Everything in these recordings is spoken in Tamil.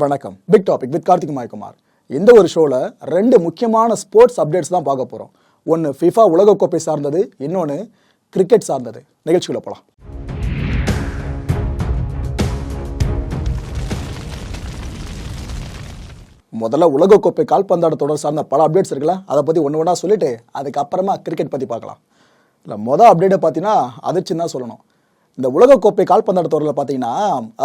வணக்கம். Big topic with Karthik Mayakumar. இந்த ஒரு ஷோவில் ரெண்டு முக்கியமான ஸ்போர்ட்ஸ் அப்டேட்ஸ் தான் பார்க்க போகிறோம் ஒன்று ஃபிஃபா உலகக்கோப்பை சார்ந்தது இன்னொன்று கிரிக்கெட் சார்ந்தது. நிகழ்ச்சிக்குள்ள போகலாம் முதல்ல உலகக்கோப்பை கால்பந்தாட்ட தொடர் சார்ந்த பல அப்டேட்ஸ் இருக்குல்ல அதை பற்றி ஒன்று ஒன்றா சொல்லிட்டு அதுக்கப்புறமா கிரிக்கெட் பற்றி பார்க்கலாம். இல்லை மொதல் அப்டேட்டை பார்த்தீங்கன்னா அதிர்ச்சின்னு தான் சொல்லணும். இந்த உலகக்கோப்பை கால்பந்தாட்ட தொடரில் பார்த்தீங்கன்னா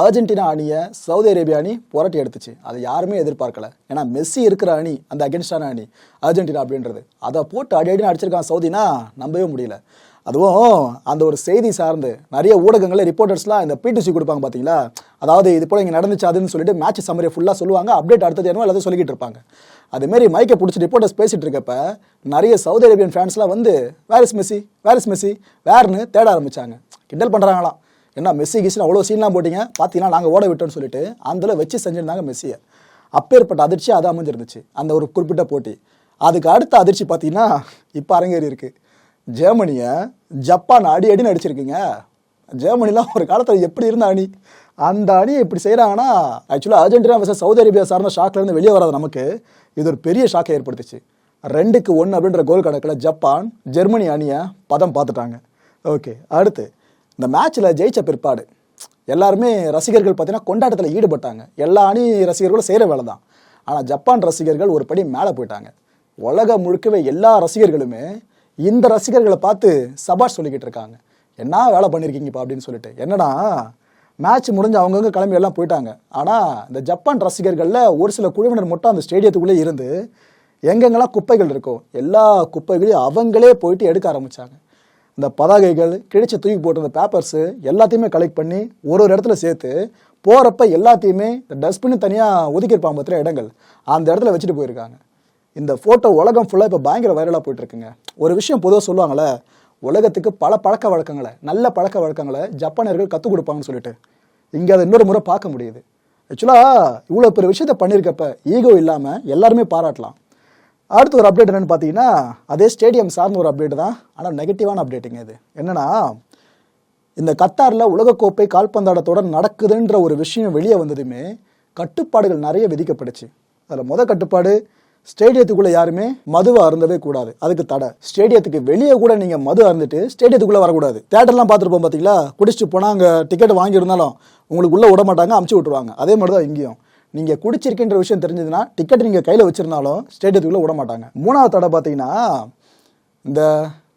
அர்ஜென்டினா அணியை சவுதி அரேபியா அணி புரட்டி எடுத்துச்சு. அதை யாருமே எதிர்பார்க்கல. ஏன்னா மெஸ்ஸி இருக்கிற அணி அந்த அகென்ஸ்டான அணி அர்ஜென்டினா அப்படின்றது. அதை போட்டு அடி அடின்னு அடிச்சிருக்கான் சவுதினா நம்பவே முடியல. அதுவும் அந்த ஒரு செய்தி சார்ந்து நிறைய ஊடகங்களில் ரிப்போர்ட்டர்ஸ்லாம் இந்த பிடிசி கொடுப்பாங்க பார்த்தீங்களா? அதாவது இது போல் இங்கே நடந்துச்சு அதுன்னு சொல்லிட்டு மேட்ச் சம்மரியை ஃபுல்லாக சொல்லுவாங்க. அப்டேட் அடுத்தது என்னவோ எல்லாத்தையும் சொல்லிக்கிட்டு இருப்பாங்க. அதேமாரி மைக்கை பிடிச்சி ரிப்போர்ட்டர்ஸ் பேசிகிட்டு இருக்கப்ப நிறைய சவுதி அரேபியன் ஃபேன்ஸ்லாம் வந்து where is Messi? Where Messi? வேர்னு தேட ஆரம்பித்தாங்க கிண்டல் பண்ணுறாங்களாம் என்ன மெஸ்ஸி கிஸ்னு அவ்வளோ சீன்லாம் போட்டீங்க? பார்த்தீங்கன்னா நாங்கள் ஓட விட்டோம்னு சொல்லிட்டு அதில் வச்சு செஞ்சுருந்தாங்க மெஸ்ஸியை. அப்பேற்பட்ட அதிர்ச்சி அது அமைஞ்சிருந்துச்சு. அந்த ஒரு குறிப்பிட்ட போட்டி. அதுக்கு அடுத்த அதிர்ச்சி பார்த்தீங்கன்னா இப்போ அரங்கேறி இருக்கு. ஜெர்மனியை ஜப்பான் அடி அடின்னு அடிச்சிருக்கீங்க. ஜெர்மனிலாம் ஒரு காலத்தில் எப்படி இருந்த அணி? அந்த அணி இப்படி செய்கிறாங்கன்னா ஆக்சுவலாக அர்ஜென்டினா வர்சஸ் சவுதி அரேபியா சார்ந்த ஷாக்லேருந்து வெளியே வராத நமக்கு. இது ஒரு பெரிய ஷாக்கை ஏற்படுத்துச்சு. ரெண்டுக்கு ஒன்று அப்படின்ற கோல் கணக்கில் ஜப்பான் ஜெர்மனி அணியை பதம் பார்த்துட்டாங்க. ஓகே அடுத்து. இந்த மேட்ச்சில் ஜெயிச்ச பிற்பாடு எல்லாருமே ரசிகர்கள் பார்த்தீங்கன்னா கொண்டாட்டத்தில் ஈடுபட்டாங்க. எல்லா அணி ரசிகர்களும் செய்கிற வேலை தான் ஆனால் ஜப்பான் ரசிகர்கள் ஒரு படி மேலே போயிட்டாங்க. உலகம் முழுக்கவே எல்லா ரசிகர்களுமே இந்த ரசிகர்களை பார்த்து சபாஷ் சொல்லிக்கிட்டு இருக்காங்க. என்ன வேலை பண்ணியிருக்கீங்கப்பா அப்படின்னு சொல்லிட்டு. என்னன்னா மேட்ச் முடிஞ்சு அவங்கவுங்க கிளம்பி எல்லாம் போயிட்டாங்க. ஆனால் இந்த ஜப்பான் ரசிகர்களில் ஒரு சில குழுவினர் மட்டும் அந்த ஸ்டேடியத்துக்குள்ளே இருந்து எங்கெங்கெல்லாம் குப்பைகள் இருக்கோ எல்லா குப்பைகளையும் அவங்களே போயிட்டு எடுக்க ஆரம்பித்தாங்க இந்த பதாகைகள் கிழிச்சு தூக்கி போட்டு போட்டிருந்த பேப்பர்ஸு எல்லாத்தையுமே கலெக்ட் பண்ணி ஒரு ஒரு இடத்துல சேர்த்து போகிறப்ப எல்லாத்தையுமே இந்த டஸ்ட்பின்னு தனியாக ஒதுக்கியிருப்பாங்க பத்திர இடங்கள். அந்த இடத்துல வச்சுட்டு போயிருக்காங்க. இந்த ஃபோட்டோ உலகம் ஃபுல்லாக இப்போ பயங்கர வைரலாக போயிட்டுருக்குங்க. ஒரு விஷயம் பொதுவாக சொல்லுவாங்களே உலகத்துக்கு பல பழக்க வழக்கங்களை நல்ல பழக்க வழக்கங்களை ஜப்பானியர்கள் கற்றுக் கொடுப்பாங்கன்னு சொல்லிட்டு. இங்கே அதை இன்னொரு முறை பார்க்க முடியுது. ஆக்சுவலாக இவ்வளோ பெரிய விஷயத்த பண்ணியிருக்கப்ப ஈகோ இல்லாமல் எல்லாருமே பாராட்டலாம். அடுத்து ஒரு அப்டேட் என்னன்னு பார்த்தீங்கன்னா அதே ஸ்டேடியம் சார்ந்த ஒரு அப்டேட் தான். ஆனால் நெகட்டிவான அப்டேட்டுங்க இது. என்னன்னா இந்த கத்தாரில் உலகக்கோப்பை கால்பந்தாட்ட தொடர் நடக்குதுன்ற ஒரு விஷயம் வெளியே வந்ததுமே கட்டுப்பாடுகள் நிறைய விதிக்கப்படுச்சு அதில் முத கட்டுப்பாடு ஸ்டேடியத்துக்குள்ளே யாருமே மதுவை அருந்தவே கூடாது. அதுக்கு தடை. ஸ்டேடியத்துக்கு வெளியே கூட நீங்கள் மது அருந்துட்டு ஸ்டேடியத்துக்குள்ளே வரக்கூடாது. தேட்டர்லாம் பார்த்துருப்போம் பார்த்தீங்களா? குடிச்சிட்டு போனால் அங்கே டிக்கெட் வாங்கியிருந்தாலும் உங்களுக்கு உள்ளே விட மாட்டாங்க அமுச்சு விட்ருவாங்க அதே மாதிரி தான் இங்கேயும். நீங்கள் குடிச்சிருக்கின்ற விஷயம் தெரிஞ்சதுன்னா டிக்கெட் நீங்கள் கையில் வச்சிருந்தாலும் ஸ்டேடியத்துக்குள்ளே விட மாட்டாங்க மூணாவது தடை பார்த்தீங்கன்னா இந்த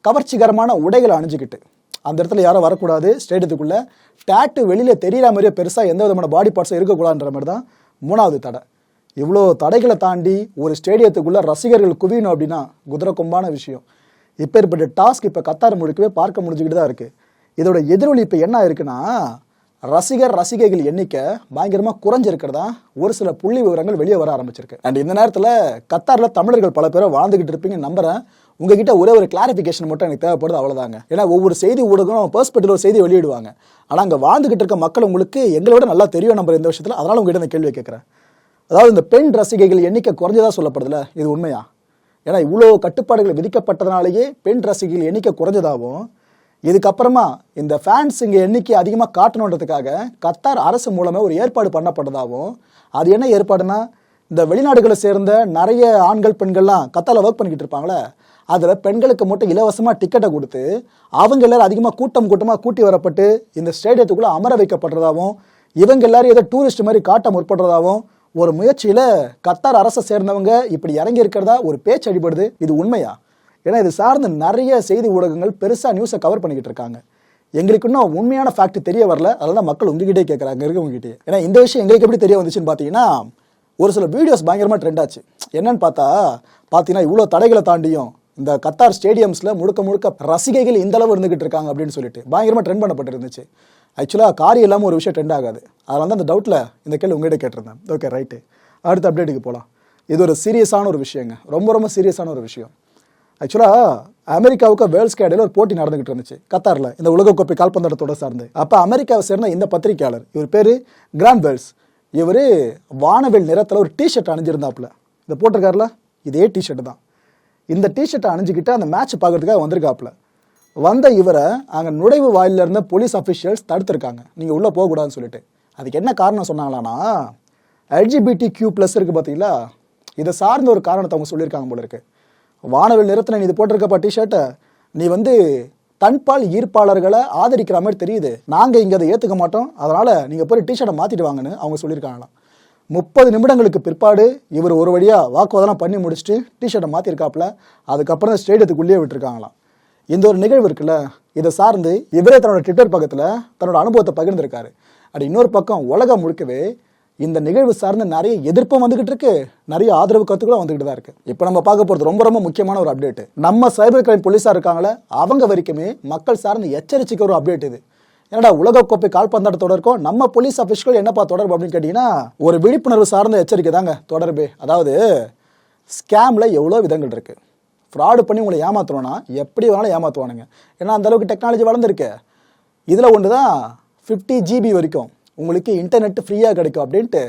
கவர்ச்சிகரமான உடைகளை அணிஞ்சிக்கிட்டு. அந்த இடத்துல யாரும் வரக்கூடாது. ஸ்டேடியத்துக்குள்ளே டேட்டு வெளியில் தெரியிற மாதிரியே பெருசாக எந்த விதமான பாடி பார்ட்ஸும் இருக்கக்கூடாதுன்ற மாதிரி தான் மூணாவது தடை. இவ்வளோ தடைகளை தாண்டி ஒரு ஸ்டேடியத்துக்குள்ளே ரசிகர்கள் குவியணும் அப்படின்னா குதிரை கொம்பான விஷயம். இப்பேற்பட்ட டாஸ்க் இப்போ கத்தார் முழுக்கவே பார்க்க முடிஞ்சுக்கிட்டு தான் இருக்குது இதோட எதிரொலி இப்போ என்ன இருக்குன்னா ரசிகர் ரசிகைகள் எண்ணிக்கை பயங்கரமாக குறைஞ்சிருக்கிறதா? ஒரு சில புள்ளி விவரங்கள் வெளியே வர ஆரம்பிச்சிருக்கு. அண்ட் இந்த நேரத்தில் கத்தாரில் தமிழர்கள் பல பேரை வாழ்ந்துகிட்டு இருப்பீங்க நம்புறேன். உங்ககிட்ட ஒரே ஒரு கிளாரிஃபிகேஷன் மட்டும் எனக்கு தேவைப்படுது அவ்வளோதாங்க ஏன்னா ஒவ்வொரு செய்தி ஊடகம் பர்ஸ்பெக்டிவ் ஒரு செய்தி வெளியிடுவாங்க. ஆனால் அங்கே வாழ்ந்துகிட்டு இருக்க மக்கள் உங்களுக்கு எங்களை விட நல்லா தெரியும் நம்பர் இந்த விஷயத்தில். அதனால் உங்ககிட்ட இந்த கேள்வி கேட்குறேன். அதாவது இந்த பெண் ரசிகைகள் எண்ணிக்கை குறைஞ்சதா சொல்லப்படுதுல? இது உண்மையா? ஏன்னா இவ்வளோ கட்டுப்பாடுகள் விதிக்கப்பட்டதுனாலேயே பெண் ரசிகைகள் எண்ணிக்கை குறைஞ்சதாகவும் இதுக்கப்புறமா இந்த ஃபேன்ஸ் இங்கே எண்ணிக்கை அதிகமாக காட்டணுன்றதுக்காக கத்தார் அரசு மூலமாக ஒரு ஏற்பாடு பண்ணப்பட்டதாகவும் அது என்ன ஏற்பாடுனா இந்த வெளிநாடுகளை சேர்ந்த நிறைய ஆண்கள் பெண்கள்லாம் கத்தாரில் ஒர்க் பண்ணிக்கிட்டு இருப்பாங்களே அதில் பெண்களுக்கு மட்டும் இலவசமாக டிக்கெட்டை கொடுத்து அவங்க எல்லாரும் அதிகமாக கூட்டம் கூட்டமாக கூட்டி வரப்பட்டு இந்த ஸ்டேடியத்துக்குள்ளே அமர வைக்கப்படுறதாகவும் இவங்க எல்லாரும் ஏதோ டூரிஸ்ட் மாதிரி காட்ட முற்படுறதாகவும் ஒரு முயற்சியில் கத்தார் அரசை சேர்ந்தவங்க இப்படி இறங்கி இருக்கிறதா ஒரு பேச்சு அடிபடுது. இது உண்மையா? ஏன்னா இது சார்ந்து நிறைய செய்தி ஊடகங்கள் பெருசாக நியூஸை கவர் பண்ணிக்கிட்டு இருக்காங்க. எங்களுக்கு இன்னும் உண்மையான ஃபேக்ட் தெரிய வரல. அதெல்லாம் மக்கள் உங்ககிட்டே கேட்குறாங்க இருக்கவங்ககிட்டே ஏன்னா இந்த விஷயம் எங்களுக்கு எப்படி தெரிய வந்துச்சுன்னு பார்த்தீங்கன்னா ஒரு சில வீடியோஸ் பயங்கரமாக ட்ரெண்ட் ஆச்சு. என்னன்னு பார்த்தா பார்த்தீங்கன்னா இவ்வளோ தடைகளை தாண்டியும் இந்த கத்தார் ஸ்டேடியம்ஸில் முழுக்க முழுக்க ரசிகைகள் இந்த அளவு இருந்துகிட்டு இருக்காங்க அப்படின்னு சொல்லிட்டு பயங்கரமாக ட்ரெண்ட் பண்ணப்பட்டிருந்துச்சு. ஆக்சுவலாக காரி இல்லாமல் ஒரு விஷயம் ட்ரெண்ட் ஆகாது. அதில் வந்து அந்த டவுட்டில் இந்த கேள்வி உங்ககிட்ட கேட்டிருந்தேன். ஓகே ரைட்டு அடுத்த அப்டேட்டுக்கு போகலாம் இது ஒரு சீரியஸான ஒரு விஷயங்க. ரொம்ப ரொம்ப சீரியஸான ஒரு விஷயம். ஆக்சுவலாக அமெரிக்காவுக்கு வேர்ல்ஸ் கேடையில் ஒரு போட்டி நடந்துகிட்டு இருந்துச்சு கத்தாரில் இந்த உலகக்கோப்பை கால்பந்தாட்டத்தோட சார்ந்து. அப்போ அமெரிக்காவை சேர்ந்த இந்த பத்திரிகையாளர் இவர் பேர் கிராண்ட் வேல்ஸ் இவர் வானவில் நிறத்தில் ஒரு டிஷர்ட் அணிஞ்சிருந்தாப்புல. இந்த போட்டிருக்காருல? இதே டிஷர்ட் தான். இந்த டிஷர்ட்டை அணிஞ்சிக்கிட்டு அந்த மேட்ச் பார்க்கறதுக்காக வந்திருக்காப்புல. வந்த இவரை அங்கே நுழைவு வாயில இருந்த போலீஸ் அஃபிஷியல்ஸ் தடுத்திருக்காங்க. நீங்கள் உள்ளே போகக்கூடாதுன்னு சொல்லிட்டு. அதுக்கு என்ன காரணம் சொன்னாங்களான்னா எல்ஜிபிடி கியூ ப்ளஸ் இருக்குது பார்த்தீங்களா இதை சார்ந்த ஒரு காரணத்தை அவங்க சொல்லியிருக்காங்க போல இருக்குது வானவில் நிறத்தில் நீ இது போட்டிருக்கப்பா டிஷர்ட்டை நீ வந்து தன்பால் ஈர்ப்பாளர்களை ஆதரிக்கிற மாதிரி தெரியுது. நாங்கள் இங்கே அதை ஏற்றுக்க மாட்டோம். அதனால் நீங்கள் போய் டிஷர்ட்டை மாற்றிட்டு வாங்கன்னு அவங்க சொல்லியிருக்காங்களாம். முப்பது நிமிடங்களுக்கு பிற்பாடு இவர் ஒரு வழியாக வாக்குவாதம் பண்ணி முடிச்சுட்டு டிஷர்ட்டை மாற்றிருக்காப்புல அதுக்கப்புறம் ஸ்டேடியத்துக்குள்ளேயே விட்டுருக்காங்களாம். இந்த ஒரு நிகழ்வு இருக்குல்ல இதை சார்ந்து இவரே தன்னோட ட்விட்டர் பக்கத்தில் தன்னோட அனுபவத்தை பகிர்ந்திருக்காரு. அப்படி இன்னொரு பக்கம் உலகம் முழுக்கவே இந்த நிகழ்வு சார்ந்த நிறைய எதிர்ப்பும் வந்துகிட்டு இருக்கு. நிறைய ஆதரவு கருத்துக்களும் வந்துகிட்டு தான் இருக்கு. இப்போ நம்ம பார்க்க போறது ரொம்ப ரொம்ப முக்கியமான ஒரு அப்டேட் நம்ம சைபர் கிரைம் போலீஸா இருக்காங்களே அவங்க வரைக்குமே மக்கள் சார்ந்து எச்சரிச்சுக்க ஒரு அப்டேட் இது. என்னடா உலகக்கோப்பை கால்பந்தாட்ட தொடர்க்கும் நம்ம போலீஸ் அஃபிஷியல் என்னப்பா தொடர்பு அப்படின்னு கேட்டீங்கன்னா ஒரு விழிப்புணர்வு சார்ந்த எச்சரிக்கை தாங்க தொடர்பு. அதாவது ஸ்கேம்ல எவ்வளோ விதங்கள் இருக்கு. ஃப்ராடு பண்ணி உங்களை ஏமாத்துறோன்னா எப்படி வேணாலும் ஏமாத்துவானுங்க. ஏன்னா அந்த அளவுக்கு டெக்னாலஜி வளர்ந்துருக்கு. இதில் ஒன்று தான் ஃபிஃப்டி ஜிபி வரைக்கும் உங்களுக்கு இன்டர்நெட் ஃப்ரீயாக கிடைக்கும் அப்படின்ட்டு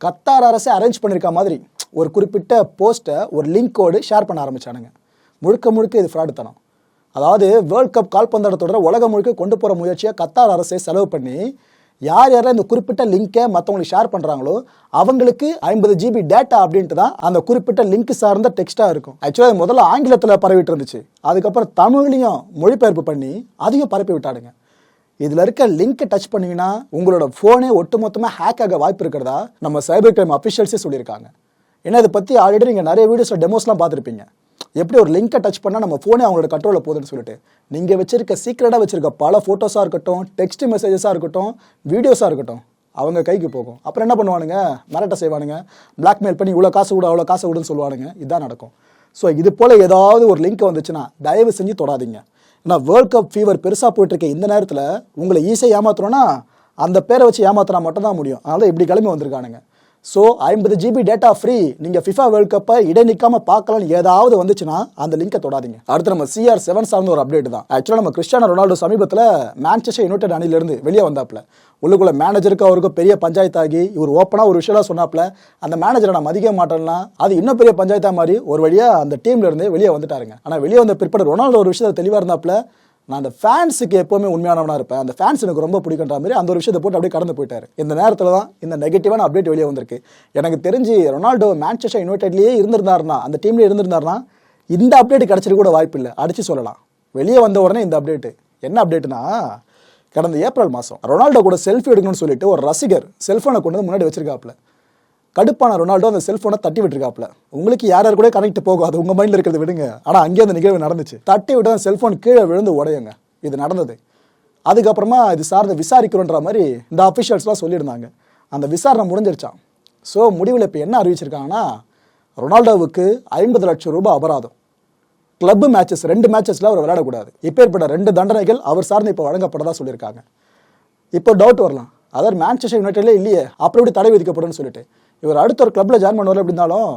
கத்தார் அரசே அரேஞ்ச் பண்ணியிருக்க மாதிரி ஒரு குறிப்பிட்ட போஸ்ட்டை ஒரு லிங்கோடு ஷேர் பண்ண ஆரம்பிச்சானுங்க. முழுக்க முழுக்க இது ஃப்ராடுத்தனம் அதாவது வேர்ல்ட் கப் கால்பந்தாட்ட தொடர உலகம் முழுக்க கொண்டு போகிற முயற்சியை கத்தார் அரசே செலவு பண்ணி யார் யாரெல்லாம் இந்த குறிப்பிட்ட லிங்கை மற்றவங்களுக்கு ஷேர் பண்ணுறாங்களோ அவங்களுக்கு ஐம்பது ஜிபி டேட்டா அப்படின்ட்டு தான் அந்த குறிப்பிட்ட லிங்க் சார்ந்த டெக்ஸ்ட்டாக இருக்கும். ஆக்சுவலாக முதல்ல ஆங்கிலத்தில் பரவிட்டு இருந்துச்சு. அதுக்கப்புறம் தமிழ்லையும் மொழிபெயர்ப்பு பண்ணி அதையும் பரப்பி விட்டாடுங்க இதில் இருக்க லிங்க்கை டச் பண்ணீங்கன்னா உங்களோட ஃபோனே ஒட்டுமொத்தமாக ஹேக் ஆக வாய்ப்பு இருக்கிறதா நம்ம சைபர் கிரைம் அஃபிஷியல்ஸே சொல்லியிருக்காங்க. ஏன்னா இதை பற்றி ஆல்ரெடி நீங்கள் நிறைய வீடியோஸில் டெமோஸ்லாம் பார்த்துருப்பீங்க. எப்படி ஒரு லிங்கை டச் பண்ணால் நம்ம ஃபோனே அவங்களோட கண்ட்ரோலில் போகுதுன்னு சொல்லிட்டு நீங்கள் வச்சிருக்க சீக்கிரட்டாக வச்சிருக்க பல ஃபோட்டோஸாக இருக்கட்டும் டெக்ஸ்ட் மெசேஜஸாக இருக்கட்டும் வீடியோஸாக இருக்கட்டும் அவங்க கைக்கு போகும். அப்புறம் என்ன பண்ணுவானுங்க? மிரட்ட செய்வானுங்க. பிளாக்மெயில் பண்ணி இவ்வளோ காசு விடு அவ்வளோ காசு விடுன்னு சொல்லுவானுங்க. இதுதான் நடக்கும். ஸோ இது போல் ஏதாவது ஒரு லிங்க் வந்துச்சுன்னா தயவு செஞ்சு தொடாதீங்க. ஏன்னா வேர்ல்ட் கப் ஃபீவர் பெருசாக போயிட்டுருக்க இந்த நேரத்தில் உங்களை ஈஸியாக ஏமாத்துறோன்னா அந்த பேரை வச்சு ஏமாத்தினா மட்டும்தான் முடியும். அதனால் இப்படி கிளம்பி வந்திருக்கானுங்க. ஸோ ஐம்பது ஜிபி டேட்டா ஃப்ரீ நீங்கள் ஃபிஃபா வேர்ல்ட் கப்பை இடை நிற்காம பார்க்கலாம்னு ஏதாவது வந்துச்சுன்னா அந்த லிங்கை தொடாதீங்க. அடுத்து நம்ம சிஆர் செவன் சார்ந்த ஒரு அப்டேட் தான். ஆக்சுவலாக நம்ம கிறிஸ்டியானோ ரொனால்டோ சமீபத்தில் மேன்செஸ்டர் யுனைடெட் அணிலிருந்து வெளியே வந்தாப்புல. உள்ளுக்குள்ள மேனேஜருக்கு அவருக்கும் பெரிய பஞ்சாயத்தாகி இவர் ஓப்பனாக ஒரு விஷயம் சொன்னாப்புல அந்த மேனேஜரை நான் மதிக்க மாட்டேன்னா அது இன்னும் பெரிய பஞ்சாயத்தா மாதிரி ஒரு வழியாக அந்த டீம்லேருந்து வெளியே வந்துட்டாருங்க. ஆனால் வெளியே வந்த பிற்பாடு ரொனால்டோ ஒரு விஷயத்தை தெளிவாக இருந்தாப்புல நான் அந்த ஃபேன்ஸுக்கு எப்போவுமே உண்மையானவனாக இருப்பேன். அந்த ஃபேன்ஸ் எனக்கு ரொம்ப பிடிக்குன்ற மாதிரி அந்த ஒரு விஷயத்தை போட்டு அப்படியே கடந்து போயிட்டார். இந்த நேரத்தில் தான் இந்த நெகட்டிவான அப்டேட் வெளியே வந்திருக்கு. எனக்கு தெரிஞ்சு ரொனால்டோ மேன்செஸ்டர் யுனைடெட்லேயே இருந்திருந்தாருனா அந்த டீம்லேயே இருந்திருந்தாருனா இந்த அப்டேட் கிடச்சிட்டு கூட வாய்ப்பு இல்லை. அடிச்சு சொல்லலாம். வெளியே வந்த உடனே இந்த அப்டேட்டு என்ன அப்டேட்னா கடந்த ஏப்ரல் மாதம் ரொனால்டோ கூட செல்ஃபி எடுக்கணும்னு சொல்லிட்டு ஒரு ரசிகர் செல்ஃபோனை கொண்டு வந்து முன்னாடி வச்சிருக்காப்புல. கடுப்பான ரொனால்டோ அந்த செல்ஃபோனை தட்டி விட்டுருக்காப்ல உங்களுக்கு யார் யார் கூட கனெக்ட் போகும் அது உங்கள் மைண்டில் இருக்கிறது விடுங்க. ஆனால் அங்கேயே அந்த நிகழ்வு நடந்துச்சு. தட்டி விட்டு அந்த செல்ஃபோன் கீழே விழுந்து உடையுங்க இது நடந்தது. அதுக்கப்புறமா இது சார்ந்து விசாரிக்கிறோன்ற மாதிரி இந்த அஃபிஷியல்ஸ்லாம் சொல்லியிருந்தாங்க. அந்த விசாரணை முடிஞ்சிருச்சான் ஸோ முடிவில் இப்போ என்ன அறிவிச்சிருக்காங்கன்னா ரொனால்டோவுக்கு ஐம்பது லட்சம் ரூபாய் அபராதம். கிளப் மேட்சஸ் ரெண்டு மேட்சஸில் அவர் விளையாடக்கூடாது. இப்பேற்பட்ட ரெண்டு தண்டனைகள் அவர் சார்ந்து இப்போ வழங்கப்பட்டதா சொல்லியிருக்காங்க. இப்போ டவுட் வரலாம். அதர் மேன்செஸ்டர் யுனைடெட்லேயே இல்லையே. அப்புறம் எப்படி தடை விதிக்கப்படும்னு சொல்லிட்டு. இவர் அடுத்த ஒரு கிளப்பில் ஜாயின் பண்ணுவார் அப்படின்னாலும்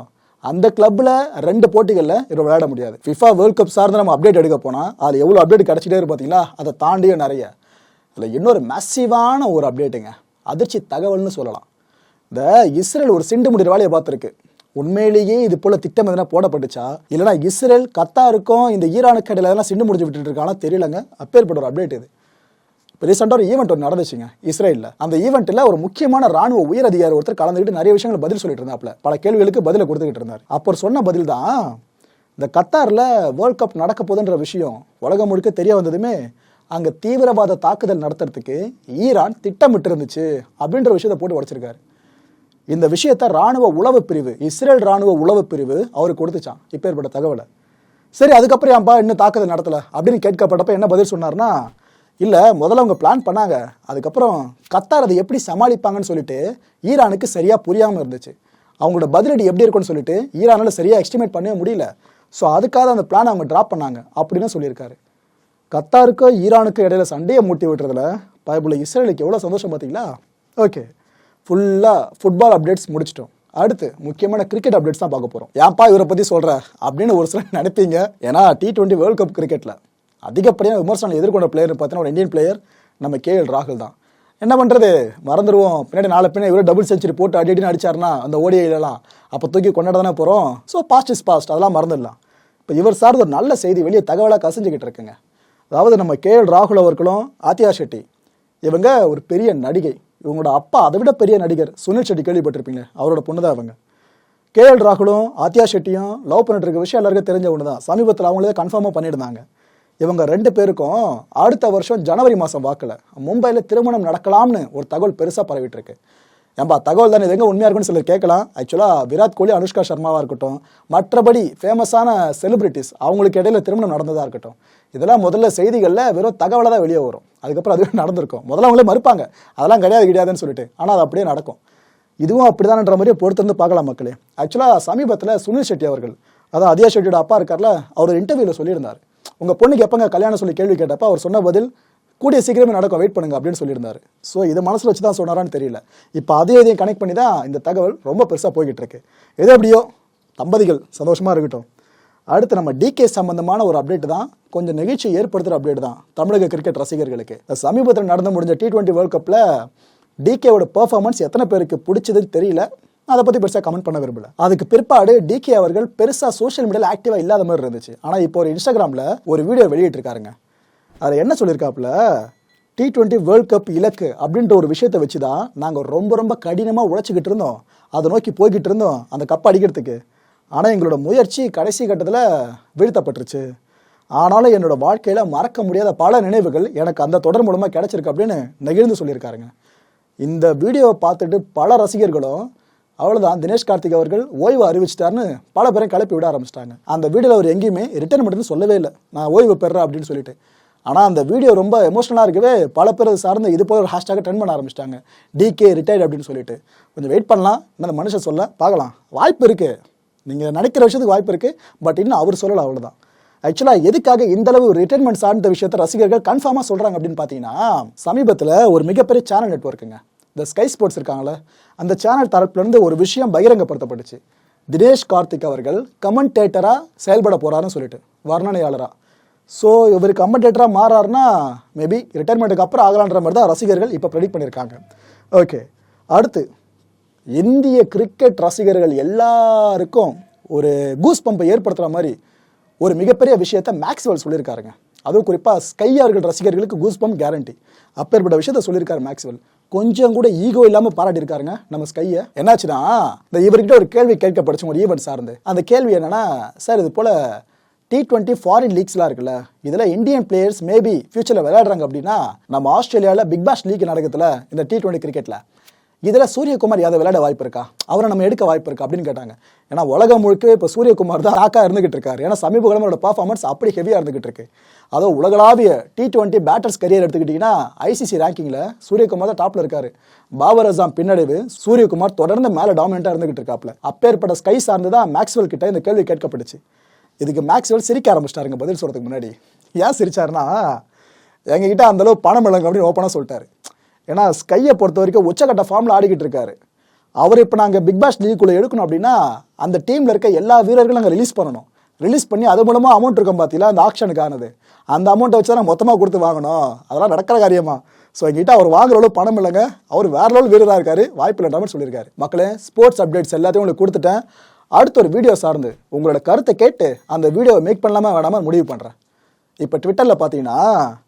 அந்த கிளப்பில் ரெண்டு போட்டிகளில் இவர் விளையாட முடியாது. ஃபிஃபா வேர்ல்ட் கப் சார்ந்து நம்ம அப்டேட் எடுக்க போனால் அதில் எவ்வளோ அப்டேட் கிடச்சிட்டே இருக்கு பார்த்தீங்களா அதை தாண்டியும் நிறைய. அதில் இன்னொரு மேசிவான ஒரு அப்டேட்டுங்க அதிர்ச்சி தகவல்னு சொல்லலாம். இந்த இஸ்ரேல் ஒரு சிண்டு முடிகிற வேலையை பார்த்துருக்கு. உண்மையிலேயே இது போல திட்டம் எதனா போடப்பட்டுச்சா? இல்லைனா இஸ்ரேல் கத்தாருக்கும் இந்த ஈரானுக்கு இடையில எதனா சிண்டு முடிஞ்சு விட்டுட்டு இருக்கானா தெரியலங்க. அப்பேற்பட்ட ஒரு அப்டேட் இது. இப்போ ரீசெண்டாக ஒரு ஈவெண்ட் ஒன்று நடந்துச்சுங்க இஸ்ரேலில். அந்த ஈவெண்ட்டில் ஒரு முக்கியமான ராணுவ உயர் அதிகாரி ஒருத்தர் கலந்துக்கிட்டு நிறைய விஷயங்கள் பதில் சொல்லிட்டு இருந்தாப்ல பல கேள்விகளுக்கு பதிலை கொடுத்துக்கிட்டு இருந்தார். அப்போ சொன்ன பதில் தான் இந்த கத்தாரில் வேர்ல்ட் கப் நடக்க போகுதுன்ற விஷயம் உலகம் முழுக்க தெரிய வந்ததுமே அங்கே தீவிரவாத தாக்குதல் நடத்துறதுக்கு ஈரான் திட்டமிட்டு இருந்துச்சு அப்படின்ற விஷயத்தை போட்டு உடச்சிருக்காரு. இந்த விஷயத்த ராணுவ உளவு பிரிவு இஸ்ரேல் ராணுவ உளவு பிரிவு அவருக்கு கொடுத்துச்சான் இப்பேற்பட்ட தகவலை. சரி அதுக்கப்புறம் ஏன்பா இன்னும் தாக்குதல் நடத்தலை அப்படின்னு கேட்கப்பட்டப்ப என்ன பதில் சொன்னார்னா இல்லை முதல்ல அவங்க பிளான் பண்ணாங்க. அதுக்கப்புறம் கத்தார் அதை எப்படி சமாளிப்பாங்கன்னு சொல்லிட்டு ஈரானுக்கு சரியாக புரியாமல் இருந்துச்சு. அவங்களோட பதிலடி எப்படி இருக்கும்னு சொல்லிட்டு ஈரானால் சரியாக எஸ்டிமேட் பண்ணவே முடியல. ஸோ அதுக்காக அந்த பிளான் அவங்க ட்ராப் பண்ணாங்க அப்படின்னு சொல்லியிருக்காரு. கத்தாருக்கும் ஈரானுக்கும் இடையில சண்டையை மூட்டி விட்டுறதுல பைபிள் இஸ்ரேலுக்கு எவ்வளோ சந்தோஷம் பார்த்தீங்களா? ஓகே ஃபுல்லாக ஃபுட்பால் அப்டேட்ஸ் முடிச்சிட்டோம். அடுத்து முக்கியமான கிரிக்கெட் அப்டேட்ஸ் தான் பார்க்க போகிறோம் ஏன்ப்பா இவரை பற்றி சொல்கிற அப்படின்னு ஒரு சிலர் நினைப்பீங்க. ஏன்னா டி டுவெண்ட்டி வேர்ல்ட் கப் கிரிக்கெட்டில் அதிகப்படியான விமர்சனம் எதிர்கொண்ட பிளேயர் பார்த்தீங்கன்னா ஒரு இந்தியன் பிளேயர் நம்ம கே எல் ராகுல் தான். என்ன பண்ணுறது மறந்துடுவோம் பின்னாடி நாலு பின்னாடி இவரே டபுள் செஞ்சுரி போட்டு அடி அடின்னு அடிச்சாருன்னா அந்த ஓடிஐலலாம் அப்போ தூக்கி கொண்டாட தானே போகிறோம் ஸோ பாஸ்ட் இஸ் பாஸ்ட் அதெல்லாம் மறந்துடலாம். இப்போ இவர் சார்ந்த ஒரு நல்ல செய்தி வெளியே தகவலாக கசிஞ்சுக்கிட்டு இருக்குங்க. அதாவது நம்ம கேஎல் ராகுல் அவர்களும் ஆத்யா ஷெட்டி இவங்க ஒரு பெரிய நடிகை. இவங்களோட அப்பா அதை விட பெரிய நடிகர். சுனில் ஷெட்டி கேள்விப்பட்டிருப்பீங்க அவரோட பொண்ணு தான் அவங்க. கேஎல் ராகுலும் ஆத்யா ஷெட்டியும் லவ் பண்ணிட்டு இருக்க விஷயம் எல்லாருக்கும் தெரிஞ்ச ஒன்று தான் சமீபத்தில் அவங்களே கன்ஃபார்மாக பண்ணியிருந்தாங்க. இவங்க ரெண்டு பேருக்கும் அடுத்த வருஷம் ஜனவரி மாதம் வாக்கில். மும்பையில் திருமணம் நடக்கலாம்னு ஒரு தகவல் பெருசாக பரவிட்டு இருக்கு ஏன்பா தகவல் தானே? இது எங்கே உண்மையாக இருக்குன்னு சிலர் கேட்கலாம். ஆக்சுவலாக விராட் கோலி அனுஷ்கா சர்மாவாக இருக்கட்டும் மற்றபடி ஃபேமஸான செலிபிரிட்டிஸ் அவங்களுக்கு இடையில திருமணம் நடந்ததாக இருக்கட்டும் இதெல்லாம் முதல்ல செய்திகளில் வெறும் தகவலை தான் வெளியே வரும். அதுக்கப்புறம் அதுவே நடந்திருக்கும். முதல்ல அவங்களே மறுப்பாங்க. அதெல்லாம் கிடையாது கிடையாதுன்னு சொல்லிட்டு. ஆனால் அது அப்படியே நடக்கும். இதுவும் அப்படிதான்ன்ற மாதிரியே பொறுத்திருந்து பார்க்கலாம் மக்களே. ஆக்சுவலாக சமீபத்தில் சுனில் ஷெட்டி அவர்கள் அதான் அதியா ஷெட்டியோட அப்பா இருக்கார்ல அவர் இன்டர்வியூவில் சொல்லியிருந்தார். உங்கள் பொண்ணுக்கு எப்போங்க கல்யாணம் சொல்லி கேள்வி கேட்டப்ப அவர் சொன்ன பதில் கூடிய சீக்கிரமே நடக்கும் வெயிட் பண்ணுங்க அப்படின்னு சொல்லியிருந்தாரு. ஸோ இதை மனசில் வச்சு தான் சொன்னாரான்னு தெரியல. இப்போ அதே இதையும் கனெக்ட் பண்ணி தான் இந்த தகவல் ரொம்ப பெருசாக போய்கிட்டு இருக்கு. எது எப்படியோ தம்பதிகள் சந்தோஷமாக இருக்கட்டும். அடுத்து நம்ம டிகே சம்பந்தமான ஒரு அப்டேட் தான் கொஞ்சம் நிகழ்ச்சி ஏற்படுத்துகிற அப்டேட் தான் தமிழக கிரிக்கெட் ரசிகர்களுக்கு. சமீபத்தில் நடந்து முடிஞ்ச டி டுவெண்ட்டி வேர்ல்ட் கப்பில் டிகேவோட பர்ஃபார்மன்ஸ் எத்தனை பேருக்கு பிடிச்சதுன்னு தெரியல. அதை பற்றி பெருசாக கமெண்ட் பண்ண விரும்பல. அதுக்கு பிற்பாடு டிகே அவர்கள் பெருசாக சோஷியல் மீடியாவில் ஆக்டிவாக இல்லாத மாதிரி இருந்துச்சு. ஆனால் இப்போ ஒரு இன்ஸ்டாகிராமில் ஒரு வீடியோ வெளியிட்டிருக்காருங்க. அதில் என்ன சொல்லியிருக்காப்புல? டி டுவெண்ட்டி வேர்ல்ட் கப் இலக்கு அப்படின்ற ஒரு விஷயத்தை வச்சு தான் நாங்கள் ரொம்ப ரொம்ப கடினமாக உழைச்சிக்கிட்டு இருந்தோம். அதை நோக்கி போய்கிட்டு இருந்தோம் அந்த கப் அடிக்கிறதுக்கு. ஆனால் எங்களோட முயற்சி கடைசி கட்டத்தில் வீழ்த்தப்பட்டுருச்சு. ஆனாலும் என்னோட வாழ்க்கையில் மறக்க முடியாத பல நினைவுகள் எனக்கு அந்த தொடர் மூலமாக கிடைச்சிருக்கு அப்படின்னு நெகிழ்ந்து சொல்லியிருக்காருங்க. இந்த வீடியோவை பார்த்துட்டு பல ரசிகர்களும் அவ்வளோதான் தினேஷ் கார்த்திக் அவர்கள் ஓய்வு அறிவிச்சிட்டாருன்னு பல பேரும் கிளப்பி விட ஆரம்பிச்சிட்டாங்க. அந்த வீடியோவில் அவர் எங்கேயுமே ரிட்டைர்மெண்ட்னு சொல்லவே இல்லை. நான் ஓய்வு பெறேன் அப்படின்னு சொல்லிட்டு. ஆனால் அந்த வீடியோ ரொம்ப எமோஷனலாக இருக்கவே பல பேர் சார்ந்து இது போல ஒரு ஹேஷ்டாக ட்ரெண்ட் பண்ண ஆரம்பிச்சிட்டாங்க. டிகே ரிட்டையர்ட் அப்படின்னு சொல்லிட்டு. கொஞ்சம் வெயிட் பண்ணலாம். இந்த மனுஷன் சொல்ல பார்க்கலாம். வாய்ப்பு இருக்குது நீங்கள் நினைக்கிற விஷயத்துக்கு வாய்ப்பு இருக்குது பட் இன்னும் அவர் சொல்லலை அவ்வளோதான் ஆக்சுவலாக எதுக்காக இந்த அளவு ரிட்டைர்மெண்ட் சார்ந்த விஷயத்த ரசிகர்கள் கன்ஃபார்மாக சொல்கிறாங்க அப்படின்னு பார்த்தீங்கன்னா சமீபத்தில் ஒரு மிகப்பெரிய சேனல் நெட்ஒர்க்குங்க இந்த ஸ்கை ஸ்போர்ட்ஸ் இருக்காங்களே அந்த சேனல் தரப்புலேருந்து ஒரு விஷயம் பகிரங்கப்படுத்தப்பட்டுச்சு. தினேஷ் கார்த்திக் அவர்கள் கமெண்டேட்டராக செயல்பட போகிறாருன்னு சொல்லிட்டு வர்ணனையாளராக ஸோ இவர் கமெண்டேட்டராக மாறாருன்னா மேபி ரிட்டைர்மெண்ட்டுக்கு அப்புறம் ஆகலான்ற மாதிரி தான் ரசிகர்கள் இப்போ ப்ரெடிக்ட் பண்ணியிருக்காங்க ஓகே அடுத்து இந்திய கிரிக்கெட் ரசிகர்கள் எல்லாருக்கும் ஒரு கூஸ் பம்பை ஏற்படுத்துகிற மாதிரி ஒரு மிகப்பெரிய விஷயத்தை மேக்ஸ்வெல் சொல்லியிருக்காருங்க. அதுவும் குறிப்பாக ஸ்கையார்கள் ரசிகர்களுக்கு கூஸ் பம்ப் கேரண்டி அப்பேற்பட்ட விஷயத்த சொல்லியிருக்காரு மேக்ஸ்வெல் கொஞ்சம் கூட ஈகோ இல்லாமல் பாராட்டியிருக்காருங்க. நம்ம ஸ்கையை என்னாச்சுன்னா இந்த இவர்கிட்ட ஒரு கேள்வி கேட்கப்படுச்சு ஒரு ஈவெண்ட் சார்ந்து. அந்த கேள்வி என்னன்னா சார் இது போல் டி டுவெண்ட்டி ஃபாரின் லீக்ஸ்லாம் இருக்குல்ல இதில் இந்தியன் பிளேயர்ஸ் மேபி ஃபியூச்சரில் விளையாடுறாங்க அப்படின்னா நம்ம ஆஸ்திரேலியாவில் பிக் பாஸ் லீக் நடக்குதுல இந்த டி டுவெண்ட்டி கிரிக்கெட்டில் இதில் சூரியகுமார் யாதவ் விளையாட வாய்ப்பு இருக்கா? அவரை நம்ம எடுக்க வாய்ப்பு இருக்கா? அப்படின்னு கேட்டாங்க. ஏன்னா உலகம் முழுக்க இப்போ சூரியகுமார் தான் ராக்காக இருந்துகிட்டு இருக்காரு. ஏன்னா சமீப காலமோட பர்ஃபார்மன்ஸ் அப்படி ஹெவியாக இருந்துகிட்டு இருக்கு. அதோ உலகளாவிய டி டுவெண்ட்டி பேட்டர்ஸ் கரியர் எடுத்துக்கிட்டிங்கன்னா ஐசிசி ரேங்கிங்கில் சூரியகுமார் தான் டாப்பில் இருக்காரு. பாபர் அசாம் பின்னடைவு சூரியகுமார் தொடர்ந்து மேலே டாமினண்ட்டாக இருந்துகிட்டு இருக்காப்ல அப்பேற்பட்ட ஸ்கை சார்ந்து தான் மேக்ஸ்வெல் கிட்ட இந்த கேள்வி கேட்கப்பட்டுச்சு. இதுக்கு மேக்ஸ்வெல் சிரிக்க ஆரம்பிச்சிட்டாருங்க பதில் சொல்கிறதுக்கு முன்னாடி. ஏன் சிரிச்சாருன்னா எங்ககிட்ட அந்த அளவு பணம் இல்லைங்க அப்படின்னு ஓப்பனாக சொல்லிட்டாரு. ஏன்னா ஸ்கையை பொறுத்த வரைக்கும் உச்சக்கட்ட ஃபார்மில் ஆடிக்கிட்டு இருக்காரு. அவர் இப்போ நாங்கள் பிக் பாஸ் லீக்குள்ளே எடுக்கணும் அப்படின்னா அந்த டீமில் இருக்க எல்லா வீரர்களும் நாங்கள் ரிலீஸ் பண்ணணும். ரிலீஸ் பண்ணி அது மூலமாக அமௌண்ட் இருக்கும் பார்த்தீங்களா அந்த ஆக்ஷனுக்கானது அந்த அமௌண்ட்டை வச்சு தான் மொத்தமாக கொடுத்து வாங்கணும். அதெல்லாம் நடக்கிற காரியமா. ஸோ எங்கிட்ட அவர் வாங்குற அளவு பணம் இல்லைங்க. அவர் வேற லெவல் வீரராக இருக்காரு. வாய்ப்பு இல்லாமல் சொல்லியிருக்காரு. மக்களே ஸ்போர்ட்ஸ் அப்டேட்ஸ் எல்லாத்தையும் உங்களுக்கு கொடுத்துட்டேன். அடுத்த ஒரு வீடியோ சார்ந்து உங்களோட கருத்தை கேட்டு அந்த வீடியோவை மேக் பண்ணலாமா வேணாமல் முடிவு பண்ணுறேன் இப்போ ட்விட்டரில் பார்த்தீங்கன்னா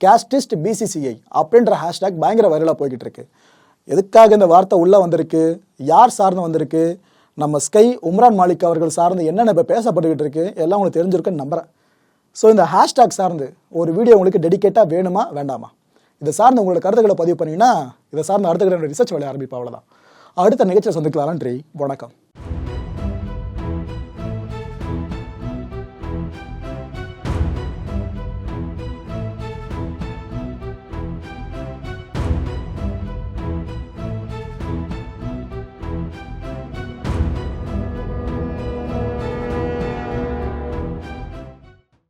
கேஸ்டிஸ்ட் பிசிசிஐ அப்படின்ற ஹேஷ்டாக் பயங்கர வைரலாக போய்கிட்டு இருக்கு எதுக்காக இந்த வார்த்தை உள்ளே வந்திருக்கு? யார் சார்ந்து வந்திருக்கு? நம்ம ஸ்கை உம்ரான் மாலிக் அவர்கள் சார்ந்து என்னென்ன இப்போ பேசப்பட்டுக்கிட்டு இருக்கு எல்லாம் உங்களுக்கு தெரிஞ்சிருக்குன்னு நம்புறேன். ஸோ இந்த ஹேஷ்டாக் சார்ந்து ஒரு வீடியோ உங்களுக்கு டெடிகேட்டாக வேணுமா வேண்டாமா? இதை சார்ந்து உங்களோட கருத்துக்களை பதிவு பண்ணிங்கன்னா இதை சார்ந்து அடுத்த ரிசர்ச் வேலையை ஆரம்பிப்பா அவ்வளோதான் அடுத்த நிகழ்ச்சியை சந்திக்கலாம் நன்றி வணக்கம்.